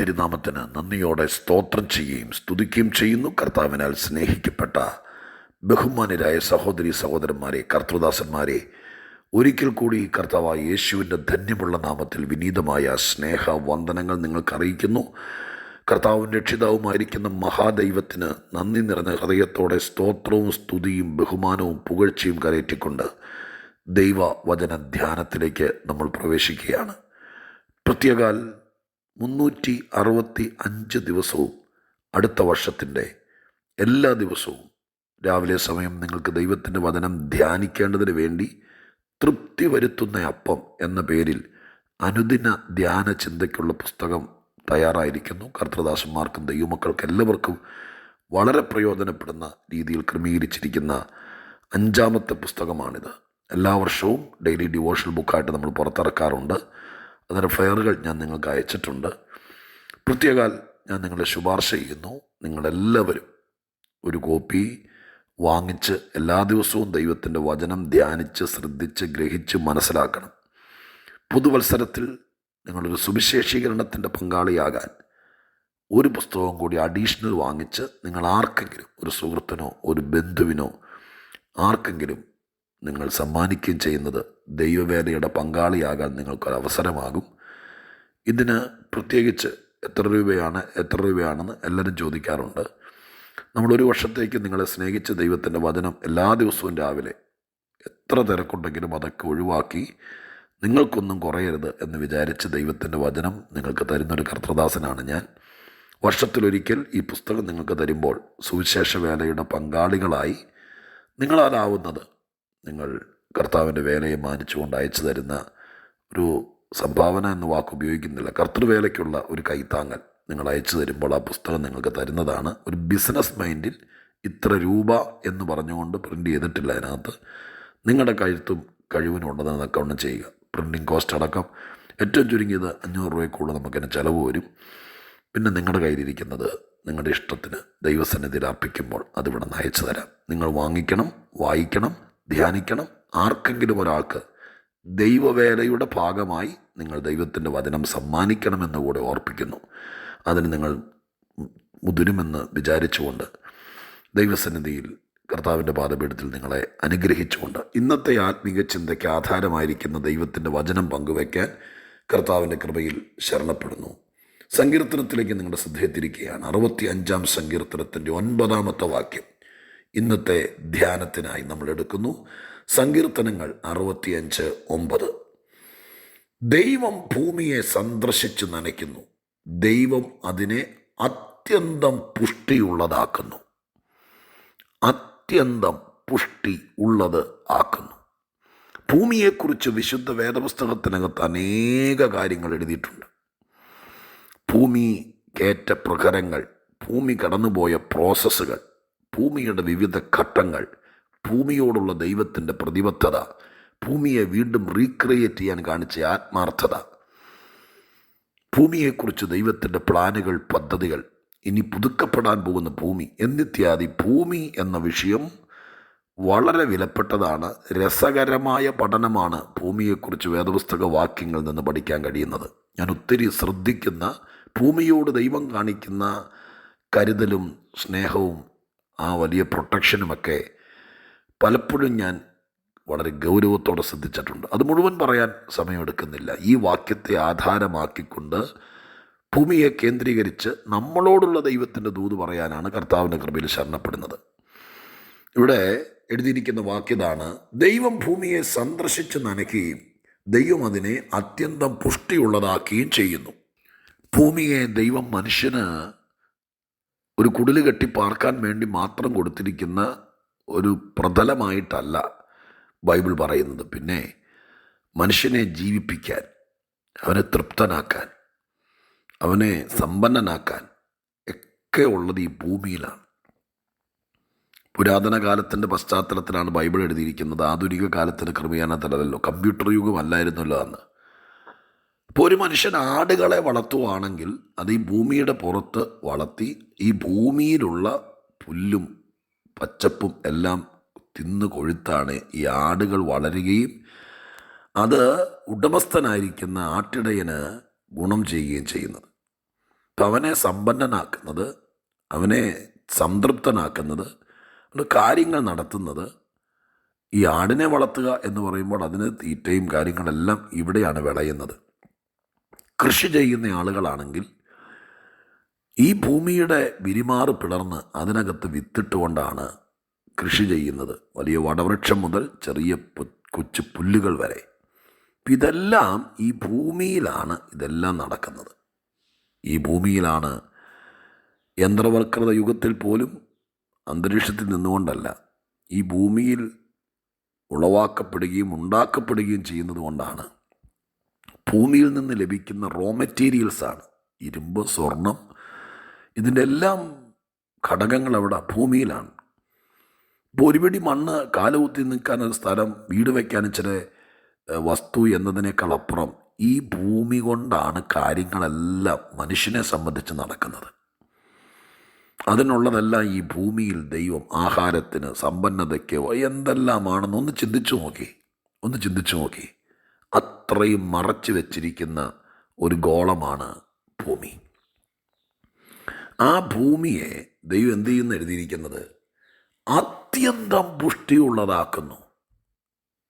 തിരുനാമത്തിന് നന്ദിയോടെ സ്തോത്രം ചെയ്യുകയും സ്തുതിക്കുകയും ചെയ്യുന്നു. കർത്താവിനാൽ സ്നേഹിക്കപ്പെട്ട ബഹുമാനരായ സഹോദരി സഹോദരന്മാരെ കർത്തൃദാസന്മാരെ ഒരിക്കൽ കൂടി കർത്താവായ യേശുവിന്റെ ധന്യമുള്ള നാമത്തിൽ വിനീതമായ സ്നേഹ വന്ദനങ്ങൾ നിങ്ങൾക്ക് അറിയിക്കുന്നു കർത്താവും രക്ഷിതാവുമായിരിക്കുന്ന മഹാദൈവത്തിന് നന്ദി നിറഞ്ഞ ഹൃദയത്തോടെ സ്തോത്രവും സ്തുതിയും ബഹുമാനവും പുകഴ്ചയും കരയറ്റിക്കൊണ്ട് ദൈവവചന ധ്യാനത്തിലേക്ക് നമ്മൾ പ്രവേശിക്കുകയാണ്. പ്രത്യേകാൽ മുന്നൂറ്റി അറുപത്തി അഞ്ച് ദിവസവും അടുത്ത വർഷത്തിന്റെ എല്ലാ ദിവസവും രാവിലെ സമയം നിങ്ങൾക്ക് ദൈവത്തിന്റെ വചനം ധ്യാനിക്കേണ്ടതിന് വേണ്ടി തൃപ്തി വരുത്തുന്ന അപ്പം എന്ന പേരിൽ അനുദിന ധ്യാന ചിന്തയ്ക്കുള്ള പുസ്തകം തയ്യാറായിരിക്കുന്നു. കർത്തൃദാസന്മാർക്കും ദൈവമക്കൾക്കും എല്ലാവർക്കും വളരെ പ്രയോജനപ്പെടുന്ന രീതിയിൽ ക്രമീകരിച്ചിരിക്കുന്ന അഞ്ചാമത്തെ പുസ്തകമാണിത്. എല്ലാ വർഷവും ഡെയിലി ഡിവോഷണൽ ബുക്കായിട്ട് നമ്മൾ പുറത്തിറക്കാറുണ്ട്. അതിന്റെ ഫെയറുകൾ ഞാൻ നിങ്ങൾക്ക് അയച്ചിട്ടുണ്ട്. പ്രത്യേകാൽ ഞാൻ നിങ്ങളെ ശുപാർശ ചെയ്യുന്നു. നിങ്ങളെല്ലാവരും ഒരു കോപ്പി വാങ്ങിച്ച് എല്ലാ ദിവസവും ദൈവത്തിന്റെ വചനം ധ്യാനിച്ച് ശ്രദ്ധിച്ച് ഗ്രഹിച്ച് മനസ്സിലാക്കണം. പുതുവത്സരത്തിൽ നിങ്ങളൊരു സുവിശേഷീകരണത്തിന്റെ പങ്കാളിയാകാൻ ഒരു പുസ്തകം കൂടി അഡീഷണൽ വാങ്ങിച്ച് നിങ്ങൾ ആർക്കെങ്കിലും ഒരു സുഹൃത്തിനോ ഒരു ബന്ധുവിനോ ആർക്കെങ്കിലും നിങ്ങൾ സമ്മാനിക്കുകയും ചെയ്യുന്നത് ദൈവവേലയുടെ പങ്കാളിയാകാൻ നിങ്ങൾക്കൊരു അവസരമാകും. ഇതിന് പ്രത്യേകിച്ച് എത്ര രൂപയാണ് എത്ര രൂപയാണെന്ന് എല്ലാവരും ചോദിക്കാറുണ്ട്. നമ്മളൊരു വർഷത്തേക്ക് നിങ്ങളെ സ്നേഹിച്ച ദൈവത്തിന്റെ വചനം എല്ലാ ദിവസവും രാവിലെ എത്ര തിരക്കുണ്ടെങ്കിലും അതൊക്കെ ഒഴിവാക്കി നിങ്ങൾക്കൊന്നും കുറയരുത് എന്ന് വിചാരിച്ച് ദൈവത്തിന്റെ വചനം നിങ്ങൾക്ക് തരുന്നൊരു കർത്തദാസനാണ് ഞാൻ. വർഷത്തിലൊരിക്കൽ ഈ പുസ്തകം നിങ്ങൾക്ക് തരുമ്പോൾ സുവിശേഷ വേലയുടെ പങ്കാളികളായി നിങ്ങളാലാവുന്നത് നിങ്ങൾ കർത്താവിന്റെ വേലയെ മാനിച്ചുകൊണ്ട് അയച്ചു തരുന്ന ഒരു സംഭാവന എന്ന വാക്ക് ഉപയോഗിക്കുന്നില്ല. കർത്തൃവേലയ്ക്കുള്ള ഒരു കൈത്താങ്ങൽ നിങ്ങൾ അയച്ചു തരുമ്പോൾ ആ പുസ്തകം നിങ്ങൾക്ക് തരുന്നതാണ്. ഒരു ബിസിനസ് മൈൻഡിൽ ഇത്ര രൂപ എന്ന് പറഞ്ഞുകൊണ്ട് പ്രിന്റ് ചെയ്തിട്ടില്ല അതിനകത്ത്. നിങ്ങളുടെ കഴുത്തും കഴിവിനുള്ളതെന്ന് അക്കൗണ്ട് ചെയ്യുക. പ്രിന്റിങ് കോസ്റ്റ് അടക്കം. ഏറ്റവും ചുരുങ്ങിയത് അഞ്ഞൂറ് രൂപയ്ക്കുള്ള നമുക്കതിന് ചിലവ് വരും. പിന്നെ നിങ്ങളുടെ കയ്യിലിരിക്കുന്നത് നിങ്ങളുടെ ഇഷ്ടത്തിന് ദൈവസന്നിധിയിൽ അർപ്പിക്കുമ്പോൾ അതിവിടെ നിന്ന് അയച്ചു തരാം. നിങ്ങൾ വാങ്ങിക്കണം വായിക്കണം ധ്യാനിക്കണം. ആർക്കെങ്കിലും ഒരാൾക്ക് ദൈവവേലയുടെ ഭാഗമായി നിങ്ങൾ ദൈവത്തിന്റെ വചനം സമ്മാനിക്കണമെന്ന് കൂടെ ഓർപ്പിക്കുന്നു. അതിന് നിങ്ങൾ മുതിരുമെന്ന് വിചാരിച്ചുകൊണ്ട് ദൈവസന്നിധിയിൽ കർത്താവിന്റെ പാദപീഠത്തിൽ നിങ്ങളെ അനുഗ്രഹിച്ചുകൊണ്ട് ഇന്നത്തെ ആത്മീക ചിന്തയ്ക്ക് ആധാരമായിരിക്കുന്ന ദൈവത്തിന്റെ വചനം പങ്കുവയ്ക്കാൻ കർത്താവിന്റെ കൃപയിൽ ശരണപ്പെടുന്നു. സങ്കീർത്തനത്തിലേക്ക് നിങ്ങളുടെ ശ്രദ്ധയെത്തിരിക്കുകയാണ് അറുപത്തി അഞ്ചാം സങ്കീർത്തനത്തിന്റെ ഒൻപതാമത്തെ വാക്യം. ഇന്നത്തെ ധ്യാനത്തിനായി നമ്മൾ എടുക്കുന്നു. സങ്കീർത്തനങ്ങൾ അറുപത്തിയഞ്ച് ഒമ്പത്. ദൈവം ഭൂമിയെ സന്ദർശിച്ച് നനയ്ക്കുന്നു. ദൈവം അതിനെ അത്യന്തം പുഷ്ടിയുള്ളതാക്കുന്നു. അത്യന്തം പുഷ്ടി ഉള്ളത് ആക്കുന്നു. ഭൂമിയെക്കുറിച്ച് വിശുദ്ധ വേദപുസ്തകത്തിനകത്ത് അനേക കാര്യങ്ങൾ എഴുതിയിട്ടുണ്ട്. ഭൂമി കേറ്റ പ്രകരങ്ങൾ ഭൂമി കടന്നുപോയ പ്രോസസ്സുകൾ ഭൂമിയുടെ വിവിധ ഘട്ടങ്ങൾ ഭൂമിയോടുള്ള ദൈവത്തിന്റെ പ്രതിബദ്ധത ഭൂമിയെ വീണ്ടും റീക്രിയേറ്റ് ചെയ്യാൻ കാണിച്ച ആത്മാർത്ഥത. ഭൂമിയെക്കുറിച്ച് ദൈവത്തിന്റെ പ്ലാനുകൾ പദ്ധതികൾ ഇനി പുതുക്കപ്പെടാൻ പോകുന്ന ഭൂമി എന്നിത്യാദി ഭൂമി എന്ന വിഷയം വളരെ വിലപ്പെട്ടതാണ്. രസകരമായ പഠനമാണ് ഭൂമിയെക്കുറിച്ച് വേദപുസ്തക വാക്യങ്ങളിൽ നിന്ന് പഠിക്കാൻ കഴിയുന്നത്. ഞാൻ ഒത്തിരി ശ്രദ്ധിക്കുന്ന ഭൂമിയോട് ദൈവം കാണിക്കുന്ന കരുതലും സ്നേഹവും ആ വലിയ പ്രൊട്ടക്ഷനുമൊക്കെ പലപ്പോഴും ഞാൻ വളരെ ഗൗരവത്തോടെ ശ്രദ്ധിച്ചിട്ടുണ്ട്. അത് മുഴുവൻ പറയാൻ സമയമെടുക്കുന്നില്ല. ഈ വാക്യത്തെ ആധാരമാക്കിക്കൊണ്ട് ഭൂമിയെ കേന്ദ്രീകരിച്ച് നമ്മളോടുള്ള ദൈവത്തിന്റെ ദൂത് പറയാനാണ് കർത്താവിന്റെ കൃപയിൽ ശരണപ്പെടുന്നത്. ഇവിടെ എഴുതിയിരിക്കുന്ന വാക്യതാണ് ദൈവം ഭൂമിയെ സന്ദർശിച്ച് നനയ്ക്കുകയും ദൈവം അതിനെ അത്യന്തം പുഷ്ടിയുള്ളതാക്കുകയും ചെയ്യുന്നു. ഭൂമിയെ ദൈവം മനുഷ്യന് ഒരു കുടിൽ കെട്ടി പാർക്കാൻ വേണ്ടി മാത്രം കൊടുത്തിരിക്കുന്ന ഒരു പ്രതലമായിട്ടല്ല ബൈബിൾ പറയുന്നത്. പിന്നെ മനുഷ്യനെ ജീവിപ്പിക്കാൻ അവനെ തൃപ്തനാക്കാൻ അവനെ സമ്പന്നനാക്കാൻ ഒക്കെ ഉള്ളത് ഈ ഭൂമിയിലാണ്. പുരാതന കാലത്തിന്റെ പശ്ചാത്തലത്തിലാണ് ബൈബിൾ എഴുതിയിരിക്കുന്നത്. ആധുനിക കാലത്തിന് ക്രമീകരണത്തിലല്ലോ കമ്പ്യൂട്ടർ യുഗമല്ലായിരുന്നല്ലോ അന്ന്. ഇപ്പോൾ ഒരു മനുഷ്യൻ ആടുകളെ വളർത്തുവാണെങ്കിൽ അത് ഈ ഭൂമിയുടെ പുറത്ത് വളർത്തി ഈ ഭൂമിയിലുള്ള പുല്ലും പച്ചപ്പും എല്ലാം തിന്നു കൊഴുത്താണ് ഈ ആടുകൾ വളരുകയും അത് ഉടമസ്ഥനായിരിക്കുന്ന ആട്ടിടയന് ഗുണം ചെയ്യുകയും ചെയ്യുന്നത്. അപ്പം അവനെ സമ്പന്നനാക്കുന്നത് അവനെ സംതൃപ്തനാക്കുന്നത് കാര്യങ്ങൾ നടത്തുന്നത് ഈ ആടിനെ വളർത്തുക എന്ന് പറയുമ്പോൾ അതിന് തീറ്റയും കാര്യങ്ങളെല്ലാം ഇവിടെയാണ് വിളയുന്നത്. കൃഷി ചെയ്യുന്ന ആളുകളാണെങ്കിൽ ഈ ഭൂമിയുടെ വിരിമാറ് പിളർന്ന് അതിനകത്ത് വിത്തിട്ടുകൊണ്ടാണ് കൃഷി ചെയ്യുന്നത്. വലിയ വടവൃക്ഷം മുതൽ ചെറിയ കൊച്ചു പുല്ലുകൾ വരെ. ഇതെല്ലാം ഈ ഭൂമിയിലാണ് ഇതെല്ലാം നടക്കുന്നത്. ഈ ഭൂമിയിലാണ് യന്ത്രവൽകൃത യുഗത്തിൽ പോലും അന്തരീക്ഷത്തിൽ നിന്നുകൊണ്ടല്ല ഈ ഭൂമിയിൽ ഉളവാക്കപ്പെടുകയും ഉണ്ടാക്കപ്പെടുകയും ചെയ്യുന്നത് കൊണ്ടാണ് ഭൂമിയിൽ നിന്ന് ലഭിക്കുന്ന റോ മെറ്റീരിയൽസാണ് ഇരുമ്പ് സ്വർണം ഇതിന്റെ എല്ലാം ഘടകങ്ങൾ അവിടെ ഭൂമിയിലാണ്. ഇപ്പോൾ ഒരുപടി മണ്ണ് കാലുകുത്തി നിൽക്കാൻ ഒരു സ്ഥലം വീട് വയ്ക്കാൻ ഇച്ചിരി വസ്തു എന്നതിനേക്കാൾ അപ്പുറം ഈ ഭൂമി കൊണ്ടാണ് കാര്യങ്ങളെല്ലാം മനുഷ്യനെ സംബന്ധിച്ച് നടക്കുന്നത്. അതിനുള്ളതെല്ലാം ഈ ഭൂമിയിൽ ദൈവം ആഹാരത്തിന് സമ്പന്നതയ്ക്ക് എന്തെല്ലാമാണെന്ന് ഒന്ന് ചിന്തിച്ചു നോക്കി. ഒന്ന് ചിന്തിച്ചു നോക്കി. അത്രയും മറച്ചു വച്ചിരിക്കുന്ന ഒരു ഗോളമാണ് ഭൂമി. ആ ഭൂമിയെ ദൈവം എന്ത് ചെയ്യുന്നു എഴുതിയിരിക്കുന്നത്? അത്യന്തം പുഷ്ടിയുള്ളതാക്കുന്നു.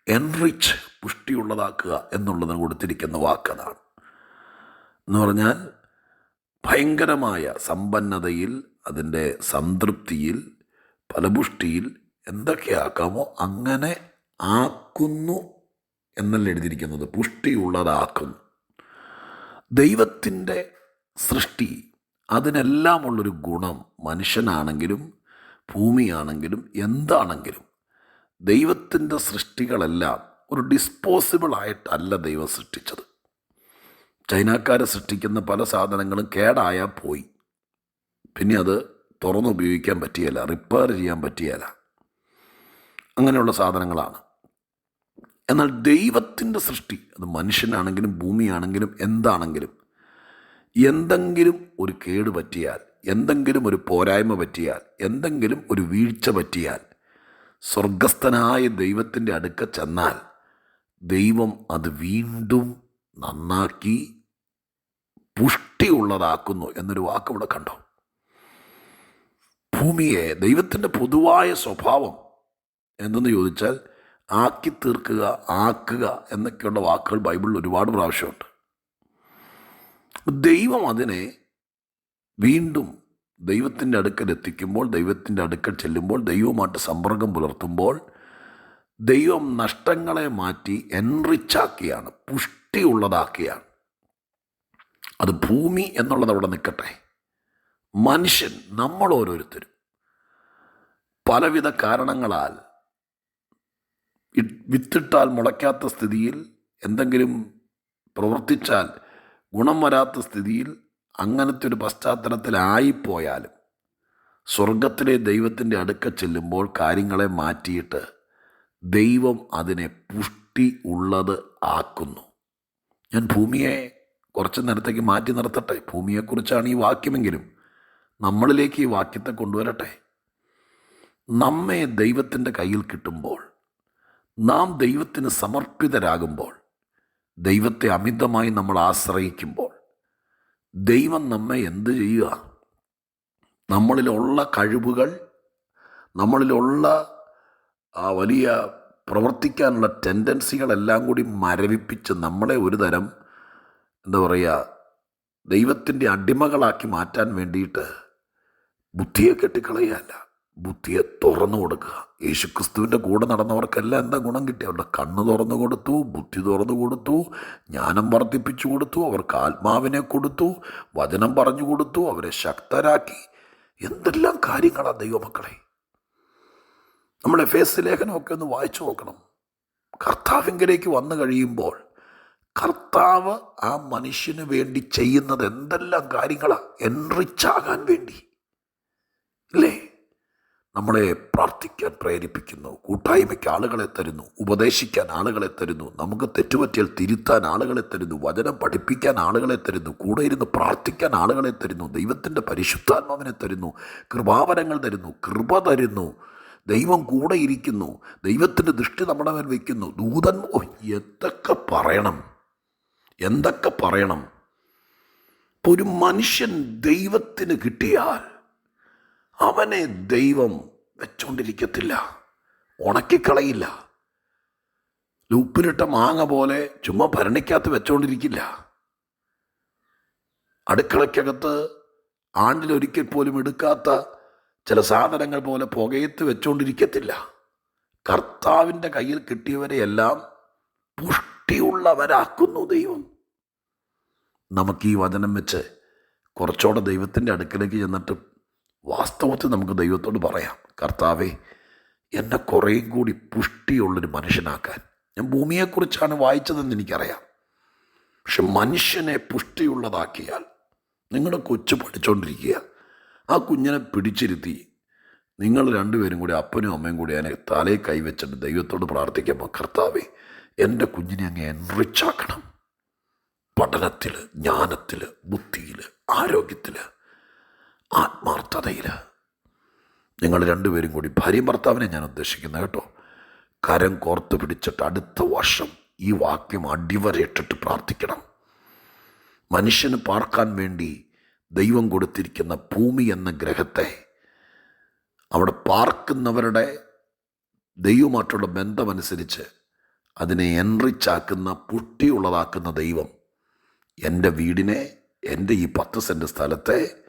എൻറിച്ച് പുഷ്ടിയുള്ളതാക്കുക എന്നുള്ളതിന് കൊടുത്തിരിക്കുന്ന വാക്കതാണ്. എന്ന് പറഞ്ഞാൽ ഭയങ്കരമായ സമ്പന്നതയിൽ അതിന്റെ സംതൃപ്തിയിൽ ഫലപുഷ്ടിയിൽ എന്തൊക്കെയാക്കാമോ അങ്ങനെ ആക്കുന്നു എന്നല്ല എഴുതിയിരിക്കുന്നത്. പുഷ്ടിയുള്ളതാക്കും. ദൈവത്തിന്റെ സൃഷ്ടി അതിനെല്ലാമുള്ളൊരു ഗുണം മനുഷ്യനാണെങ്കിലും ഭൂമിയാണെങ്കിലും എന്താണെങ്കിലും ദൈവത്തിന്റെ സൃഷ്ടികളെല്ലാം ഒരു ഡിസ്പോസിബിൾ ആയിട്ടല്ല ദൈവം സൃഷ്ടിച്ചത്. ചൈനക്കാരെ സൃഷ്ടിക്കുന്ന പല സാധനങ്ങളും കേടായാൽ പോയി. പിന്നെ അത് തുറന്നുപയോഗിക്കാൻ പറ്റിയല്ല റിപ്പയർ ചെയ്യാൻ പറ്റിയല്ല അങ്ങനെയുള്ള സാധനങ്ങളാണ്. എന്നാൽ ദൈവത്തിന്റെ സൃഷ്ടി അത് മനുഷ്യനാണെങ്കിലും ഭൂമിയാണെങ്കിലും എന്താണെങ്കിലും എന്തെങ്കിലും ഒരു കേട് പറ്റിയാൽ എന്തെങ്കിലും ഒരു പോരായ്മ പറ്റിയാൽ എന്തെങ്കിലും ഒരു വീഴ്ച പറ്റിയാൽ സ്വർഗസ്ഥനായ ദൈവത്തിന്റെ അടുക്ക ചെന്നാൽ ദൈവം അത് വീണ്ടും നന്നാക്കി പുഷ്ടിയുള്ളതാക്കുന്നു എന്നൊരു വാക്ക് ഇവിടെ കണ്ടോ? ഭൂമിയെ ദൈവത്തിന്റെ പൊതുവായ സ്വഭാവം എന്തെന്ന് ചോദിച്ചാൽ ആക്കി തീർക്കുക ആക്കുക എന്നൊക്കെയുള്ള വാക്കുകൾ ബൈബിളിൽ ഒരുപാട് പ്രാവശ്യമുണ്ട്. ദൈവം അതിനെ വീണ്ടും ദൈവത്തിന്റെ അടുക്കൽ എത്തിക്കുമ്പോൾ ദൈവത്തിന്റെ അടുക്കൽ ചെല്ലുമ്പോൾ ദൈവവുമായിട്ട് സമ്പർക്കം പുലർത്തുമ്പോൾ ദൈവം നഷ്ടങ്ങളെ മാറ്റി എൻറിച്ചാക്കിയാണ് പുഷ്ടിയുള്ളതാക്കിയാണ്. അത് ഭൂമി എന്നുള്ളത് അവിടെ നിൽക്കട്ടെ. മനുഷ്യൻ നമ്മൾ ഓരോരുത്തരും. പലവിധ കാരണങ്ങളാൽ വിത്തിട്ടാൽ മുളയ്ക്കാത്ത സ്ഥിതിയിൽ എന്തെങ്കിലും പ്രവർത്തിച്ചാൽ ഗുണം വരാത്ത സ്ഥിതിയിൽ അങ്ങനത്തെ ഒരു പശ്ചാത്തലത്തിലായിപ്പോയാലും സ്വർഗത്തിലെ ദൈവത്തിന്റെ അടുക്ക ചെല്ലുമ്പോൾ കാര്യങ്ങളെ മാറ്റിയിട്ട് ദൈവം അതിനെ പുഷ്ടി ഉള്ളത് ആക്കുന്നു. ഞാൻ ഭൂമിയെ കുറച്ച് നേരത്തേക്ക് മാറ്റി നിർത്തട്ടെ. ഭൂമിയെക്കുറിച്ചാണ് ഈ വാക്യമെങ്കിലും നമ്മളിലേക്ക് ഈ വാക്യത്തെ കൊണ്ടുവരട്ടെ. നമ്മെ ദൈവത്തിന്റെ കയ്യിൽ കിട്ടുമ്പോൾ നാം ദൈവത്തിന് സമർപ്പിതരാകുമ്പോൾ ദൈവത്തെ അമിതമായി നമ്മൾ ആശ്രയിക്കുമ്പോൾ ദൈവം നമ്മെ എന്ത് ചെയ്യുക? നമ്മളിലുള്ള കഴിവുകൾ നമ്മളിലുള്ള ആ വലിയ പ്രവർത്തിക്കാനുള്ള ടെൻഡൻസികളെല്ലാം കൂടി മരവിപ്പിച്ച് നമ്മളെ ഒരു തരം എന്താ പറയുക ദൈവത്തിന്റെ അടിമകളാക്കി മാറ്റാൻ വേണ്ടിയിട്ട് ബുദ്ധിയെ കെട്ടിക്കളയല്ല ബുദ്ധിയെ തുറന്നു കൊടുക്കുക. യേശുക്രിസ്തുവിന്റെ കൂടെ നടന്നവർക്കെല്ലാം എന്താ ഗുണം കിട്ടി അവരുടെ കണ്ണ് തുറന്നു കൊടുത്തു ബുദ്ധി തുറന്നു കൊടുത്തു ജ്ഞാനം വർദ്ധിപ്പിച്ചു കൊടുത്തു അവർക്ക് ആത്മാവിനെ കൊടുത്തു വചനം പറഞ്ഞു കൊടുത്തു അവരെ ശക്തരാക്കി. എന്തെല്ലാം കാര്യങ്ങളാണ് ദൈവമക്കളെ? നമ്മുടെ ഫേസ് ലേഖനമൊക്കെ ഒന്ന് വായിച്ചു നോക്കണം. കർത്താവിങ്കലേക്ക് വന്നു കഴിയുമ്പോൾ കർത്താവ് ആ മനുഷ്യന് വേണ്ടി ചെയ്യുന്നത് എന്തെല്ലാം കാര്യങ്ങളാണ് എൻറിച്ചാകാൻ വേണ്ടി. ഇല്ലേ? നമ്മളെ പ്രാർത്ഥിക്കാൻ പ്രേരിപ്പിക്കുന്നു കൂട്ടായ്മയ്ക്ക് ആളുകളെ തരുന്നു ഉപദേശിക്കാൻ ആളുകളെ തരുന്നു നമുക്ക് തെറ്റുപറ്റിയാൽ തിരുത്താൻ ആളുകളെ തരുന്നു വചനം പഠിപ്പിക്കാൻ ആളുകളെ തരുന്നു കൂടെ ഇരുന്ന് പ്രാർത്ഥിക്കാൻ ആളുകളെ തരുന്നു ദൈവത്തിന്റെ പരിശുദ്ധാത്മാവിനെ തരുന്നു കൃപാവരങ്ങൾ തരുന്നു കൃപ തരുന്നു ദൈവം കൂടെ ഇരിക്കുന്നു ദൈവത്തിന്റെ ദൃഷ്ടി നമ്മുടെ മേൽ വയ്ക്കുന്നു ദൂതൻ എന്തൊക്കെ പറയണം? എന്തൊക്കെ പറയണം? ഇപ്പോൾ ഒരു മനുഷ്യൻ ദൈവത്തിന് കിട്ടിയാൽ അവനെ ദൈവം വെച്ചോണ്ടിരിക്കത്തില്ല. ഉണക്കിക്കളയില്ല. ഉപ്പിലിട്ട മാങ്ങ പോലെ ചുമ്മാ ഭരണിക്കകത്ത് വെച്ചോണ്ടിരിക്കില്ല. അടുക്കളയ്ക്കകത്ത് ആണ്ടിലൊരിക്കൽ പോലും എടുക്കാത്ത ചില സാധനങ്ങൾ പോലെ പുകയത്ത് വെച്ചോണ്ടിരിക്കത്തില്ല. കർത്താവിന്റെ കയ്യിൽ കിട്ടിയവരെയെല്ലാം പുഷ്ടിയുള്ളവരാക്കുന്നു ദൈവം. നമുക്ക് ഈ വചനം വെച്ച് കുറച്ചുകൂടെ ദൈവത്തിന്റെ അടുക്കലേക്ക് ചെന്നിട്ട് വാസ്തവത്തിൽ നമുക്ക് ദൈവത്തോട് പറയാം കർത്താവെ എന്നെ കുറേയും കൂടി പുഷ്ടിയുള്ളൊരു മനുഷ്യനാക്കാൻ. ഞാൻ ഭൂമിയെക്കുറിച്ചാണ് വായിച്ചതെന്ന് എനിക്കറിയാം. പക്ഷെ മനുഷ്യനെ പുഷ്ടിയുള്ളതാക്കിയാൽ നിങ്ങളുടെ കൊച്ചു പഠിച്ചുകൊണ്ടിരിക്കുക ആ കുഞ്ഞിനെ പിടിച്ചിരുത്തി നിങ്ങൾ രണ്ടുപേരും കൂടി അപ്പനും അമ്മയും കൂടി അതിനെ തലയിൽ കൈവച്ചിട്ട് ദൈവത്തോട് പ്രാർത്ഥിക്കുമ്പോൾ കർത്താവേ എന്റെ കുഞ്ഞിനെ അങ്ങ് എൻറിച്ചാക്കണം പഠനത്തിൽ ജ്ഞാനത്തിൽ ബുദ്ധിയിൽ ആരോഗ്യത്തിൽ ആത്മാർത്ഥതയിൽ. നിങ്ങൾ രണ്ടുപേരും കൂടി ഭാര്യയും ഭർത്താവിനെ ഞാൻ ഉദ്ദേശിക്കുന്നത് കേട്ടോ. കരം കോർത്ത് പിടിച്ചിട്ട് അടുത്ത വർഷം ഈ വാക്യം അടിവരയിട്ടിട്ട് പ്രാർത്ഥിക്കണം. മനുഷ്യന് പാർക്കാൻ വേണ്ടി ദൈവം കൊടുത്തിരിക്കുന്ന ഭൂമി എന്ന ഗ്രഹത്തെ അവിടെ പാർക്കുന്നവരുടെ ദൈവമായിട്ടുള്ള ബന്ധമനുസരിച്ച് അതിനെ എൻറിച്ചാക്കുന്ന പുഷ്ടിയുള്ളതാക്കുന്ന ദൈവം എന്റെ വീടിനെ എന്റെ ഈ പത്ത് സെന്റ് സ്ഥലത്തെ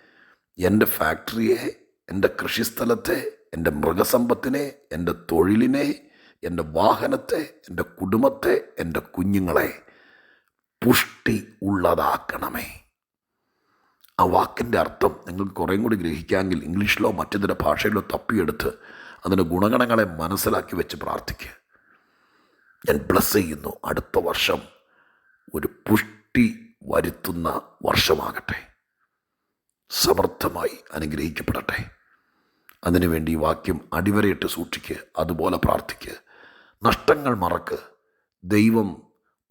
എന്റെ ഫാക്ടറിയെ എന്റെ കൃഷിസ്ഥലത്തെ എന്റെ മൃഗസമ്പത്തിനെ എന്റെ തൊഴിലിനെ എന്റെ വാഹനത്തെ എന്റെ കുടുംബത്തെ എന്റെ കുഞ്ഞുങ്ങളെ പുഷ്ടി ഉള്ളതാക്കണമേ. ആ വാക്കിന്റെ അർത്ഥം നിങ്ങൾ കുറേം കൂടി ഗ്രഹിക്കാമെങ്കിൽ ഇംഗ്ലീഷിലോ മറ്റേതൊരു ഭാഷയിലോ തപ്പിയെടുത്ത് അതിന്റെ ഗുണഗണങ്ങളെ മനസ്സിലാക്കി വെച്ച് പ്രാർത്ഥിക്കുക ഞാൻ ബ്ലസ് ചെയ്യുന്നു. അടുത്ത വർഷം ഒരു പുഷ്ടി വരുത്തുന്ന വർഷമാകട്ടെ. സമർത്ഥമായി അനുഗ്രഹിക്കപ്പെടട്ടെ. അതിനുവേണ്ടി ഈ വാക്യം അടിവരയിട്ട് സൂക്ഷിക്കുക അതുപോലെ പ്രാർത്ഥിക്കുക നഷ്ടങ്ങൾ മറക്ക്. ദൈവം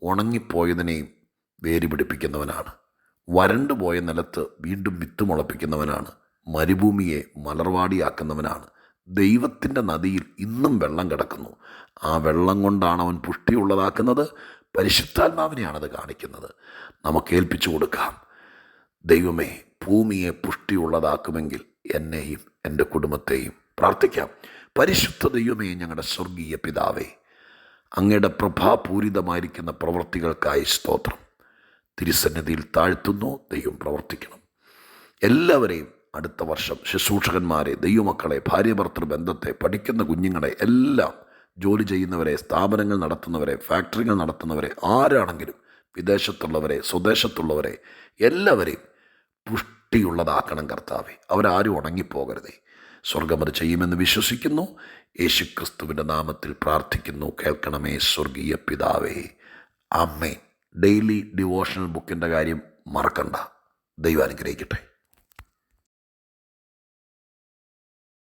ഉണങ്ങിപ്പോയതിനെയും വേര് പിടിപ്പിക്കുന്നവനാണ് വരണ്ടു പോയ നിലത്ത് വീണ്ടും വിത്ത് മുളപ്പിക്കുന്നവനാണ്. മരുഭൂമിയെ മലർവാടിയാക്കുന്നവനാണ്. ദൈവത്തിന്റെ നദിയിൽ ഇന്നും വെള്ളം കിടക്കുന്നു. ആ വെള്ളം കൊണ്ടാണ് അവൻ പുഷ്ടിയുള്ളതാക്കുന്നത്. പരിശുദ്ധാത്മാവിനെയാണത് കാണിക്കുന്നത്. നമുക്ക് ഏൽപ്പിച്ചു കൊടുക്കാം. ദൈവമേ ഭൂമിയെ പുഷ്ടിയുള്ളതാക്കുമെങ്കിൽ എന്നെയും എന്റെ കുടുംബത്തെയും പ്രാർത്ഥിക്കാം. പരിശുദ്ധ ദൈവമേ ഞങ്ങളുടെ സ്വർഗീയ പിതാവേ അങ്ങയുടെ പ്രഭാപൂരിതമായിരിക്കുന്ന പ്രവൃത്തികൾക്കായി സ്തോത്രം. തിരുസന്നിധിയിൽ താഴ്ത്തുന്നു ദൈവം പ്രവർത്തിക്കണം. എല്ലാവരെയും അടുത്ത വർഷം ശുശ്രൂഷകന്മാരെ ദൈവമക്കളെ ഭാര്യഭർത്തൃ ബന്ധത്തെ പഠിക്കുന്ന കുഞ്ഞുങ്ങളെ എല്ലാം ജോലി ചെയ്യുന്നവരെ സ്ഥാപനങ്ങൾ നടത്തുന്നവരെ ഫാക്ടറികൾ നടത്തുന്നവരെ ആരാണെങ്കിലും വിദേശത്തുള്ളവരെ സ്വദേശത്തുള്ളവരെ എല്ലാവരെയും പുഷ്ടിയുള്ളതാക്കണം കർത്താവെ. അവരാരും ഉണങ്ങിപ്പോകരുതേ. സ്വർഗം അത് ചെയ്യുമെന്ന് വിശ്വസിക്കുന്നു. യേശുക്രിസ്തുവിന്റെ നാമത്തിൽ പ്രാർത്ഥിക്കുന്നു. കേൾക്കണമേ സ്വർഗീയ പിതാവേ. അമ്മേ ഡെയിലി ഡിവോഷണൽ ബുക്കിന്റെ കാര്യം മറക്കണ്ട. ദൈവം അനുഗ്രഹിക്കട്ടെ.